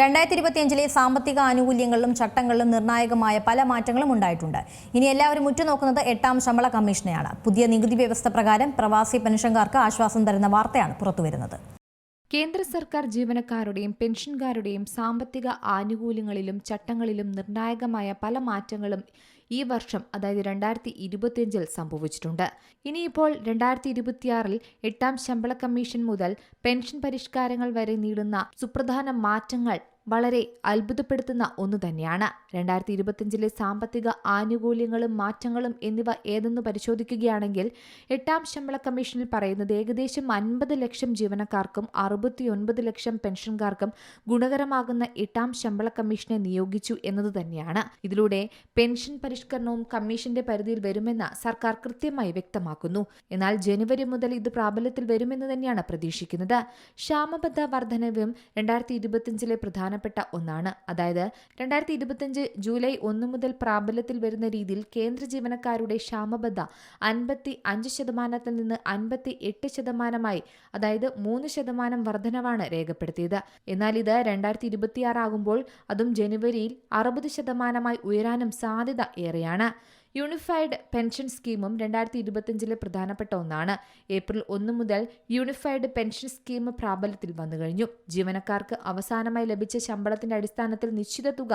രണ്ടായിരത്തി ഇരുപത്തിയഞ്ചിലെ സാമ്പത്തിക ആനുകൂല്യങ്ങളിലും ചട്ടങ്ങളിലും നിർണായകമായ പല മാറ്റങ്ങളും ഉണ്ടായിട്ടുണ്ട്. ഇനി എല്ലാവരും ഉറ്റുനോക്കുന്നത് എട്ടാം ശമ്പള കമ്മീഷനെയാണ്. പുതിയ നികുതി വ്യവസ്ഥ പ്രകാരം പ്രവാസി പെൻഷൻകാർക്ക് ആശ്വാസം തരുന്ന വാർത്തയാണ് പുറത്തുവരുന്നത്. കേന്ദ്ര സർക്കാർ ജീവനക്കാരുടെയും പെൻഷൻകാരുടെയും സാമ്പത്തിക ആനുകൂല്യങ്ങളിലും ചട്ടങ്ങളിലും നിർണായകമായ പല മാറ്റങ്ങളും ഈ വർഷം അതായത് രണ്ടായിരത്തി ഇരുപത്തിയഞ്ചിൽ സംഭവിച്ചിട്ടുണ്ട്. ഇനിയിപ്പോൾ രണ്ടായിരത്തി ഇരുപത്തിയാറിൽ എട്ടാം ശമ്പള കമ്മീഷൻ മുതൽ പെൻഷൻ പരിഷ്കാരങ്ങൾ വരെ നീളുന്ന സുപ്രധാന മാറ്റങ്ങൾ വളരെ അത്ഭുതപ്പെടുത്തുന്ന ഒന്നു തന്നെയാണ്. രണ്ടായിരത്തി ഇരുപത്തിയഞ്ചിലെ സാമ്പത്തിക ആനുകൂല്യങ്ങളും മാറ്റങ്ങളും എന്നിവ ഏതെന്ന് പരിശോധിക്കുകയാണെങ്കിൽ എട്ടാം ശമ്പള കമ്മീഷനിൽ പറയുന്നത് ഏകദേശം അൻപത് ലക്ഷം ജീവനക്കാർക്കും അറുപത്തിയൊൻപത് ലക്ഷം പെൻഷൻകാർക്കും ഗുണകരമാകുന്ന എട്ടാം ശമ്പള കമ്മീഷനെ നിയോഗിച്ചു എന്നത് തന്നെയാണ്. ഇതിലൂടെ പെൻഷൻ പരിഷ്കരണവും കമ്മീഷന്റെ പരിധിയിൽ വരുമെന്ന് സർക്കാർ കൃത്യമായി വ്യക്തമാക്കുന്നു. എന്നാൽ ജനുവരി മുതൽ ഇത് പ്രാബല്യത്തിൽ വരുമെന്ന് തന്നെയാണ് പ്രതീക്ഷിക്കുന്നത്. ക്ഷാമബദ്ധ വർധനവും രണ്ടായിരത്തി ഇരുപത്തിയഞ്ചിലെ പ്രധാനപ്പെട്ട ഒന്നാണ്. അതായത് രണ്ടായിരത്തി ഇരുപത്തിയഞ്ച് ജൂലൈ ഒന്ന് മുതൽ പ്രാബല്യത്തിൽ വരുന്ന രീതിയിൽ കേന്ദ്ര ജീവനക്കാരുടെ ക്ഷാമബദ്ധ അൻപത്തി അഞ്ച് ശതമാനത്തിൽ നിന്ന് അൻപത്തി എട്ട് ശതമാനമായി അതായത് മൂന്ന് ശതമാനം വർധനവാണ് രേഖപ്പെടുത്തിയത്. എന്നാൽ ഇത് രണ്ടായിരത്തി ഇരുപത്തിയാറാകുമ്പോൾ അതും ജനുവരിയിൽ അറുപത് ശതമാനമായി ഉയരാനും സാധ്യത ഏറെയാണ്. യൂണിഫൈഡ് പെൻഷൻ സ്കീമും രണ്ടായിരത്തി ഇരുപത്തിയഞ്ചിലെ പ്രധാനപ്പെട്ട ഒന്നാണ്. ഏപ്രിൽ ഒന്ന് മുതൽ യൂണിഫൈഡ് പെൻഷൻ സ്കീം പ്രാബല്യത്തിൽ വന്നു കഴിഞ്ഞു. ജീവനക്കാർക്ക് അവസാനമായി ലഭിച്ച ശമ്പളത്തിന്റെ അടിസ്ഥാനത്തിൽ നിശ്ചിത തുക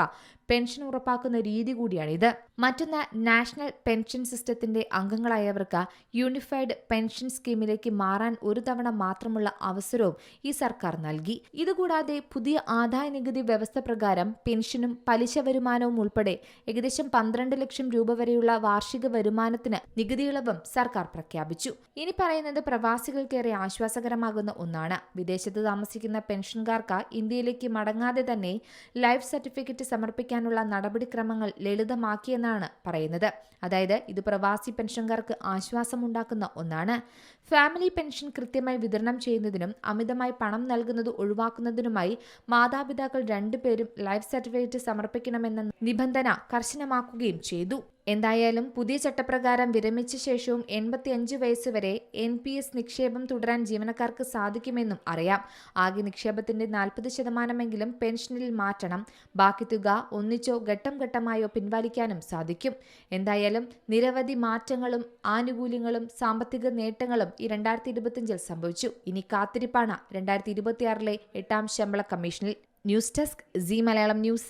പെൻഷൻ ഉറപ്പാക്കുന്ന രീതി കൂടിയാണിത്. മറ്റൊന്ന് നാഷണൽ പെൻഷൻ സിസ്റ്റത്തിന്റെ അംഗങ്ങളായവർക്ക് യൂണിഫൈഡ് പെൻഷൻ സ്കീമിലേക്ക് മാറാൻ ഒരു തവണ മാത്രമുള്ള അവസരവും ഈ സർക്കാർ നൽകി. ഇതുകൂടാതെ പുതിയ ആദായ നികുതി വ്യവസ്ഥ പ്രകാരം പെൻഷനും പലിശ വരുമാനവും ഉൾപ്പെടെ ഏകദേശം പന്ത്രണ്ട് ലക്ഷം രൂപ വരെയുള്ള വാർഷിക വരുമാനത്തിന് നികുതി ഇളവും സർക്കാർ പ്രഖ്യാപിച്ചു. ഇനി പറയുന്നത് പ്രവാസികൾക്കേറെ ആശ്വാസകരമാകുന്ന ഒന്നാണ്. വിദേശത്ത് താമസിക്കുന്ന പെൻഷൻകാർക്ക് ഇന്ത്യയിലേക്ക് മടങ്ങാതെ തന്നെ ലൈഫ് സർട്ടിഫിക്കറ്റ് സമർപ്പിക്കാനുള്ള നടപടിക്രമങ്ങൾ ലളിതമാക്കിയെന്നാണ് പറയുന്നത്. അതായത് ഇത് പ്രവാസി പെൻഷൻകാർക്ക് ആശ്വാസമുണ്ടാക്കുന്ന ഒന്നാണ്. ഫാമിലി പെൻഷൻ കൃത്യമായി വിതരണം ചെയ്യുന്നതിനും അമിതമായി പണം നൽകുന്നത് ഒഴിവാക്കുന്നതിനുമായി മാതാപിതാക്കൾ രണ്ടുപേരും ലൈഫ് സർട്ടിഫിക്കറ്റ് സമർപ്പിക്കണമെന്ന നിബന്ധന കർശനമാക്കുകയും ചെയ്തു. എന്തായാലും പുതിയ ചട്ടപ്രകാരം വിരമിച്ച ശേഷവും എൺപത്തിയഞ്ച് വയസ്സ് വരെ എൻ പി എസ് നിക്ഷേപം തുടരാൻ ജീവനക്കാർക്ക് സാധിക്കുമെന്നും അറിയാം. ആകെ നിക്ഷേപത്തിന്റെ നാൽപ്പത് ശതമാനമെങ്കിലും പെൻഷനിൽ മാറ്റണം ബാക്കി തുക ഒന്നിച്ചോ ഘട്ടം ഘട്ടമായോ പിൻവലിക്കാനും സാധിക്കും. എന്തായാലും നിരവധി മാറ്റങ്ങളും ആനുകൂല്യങ്ങളും സാമ്പത്തിക നേട്ടങ്ങളും ഈ രണ്ടായിരത്തി ഇരുപത്തിയഞ്ചിൽ സംഭവിച്ചു. ഇനി കാത്തിരിപ്പാണ് രണ്ടായിരത്തി ഇരുപത്തിയാറിലെ എട്ടാം ശമ്പള കമ്മീഷനിൽ. News desk C Malayalam news.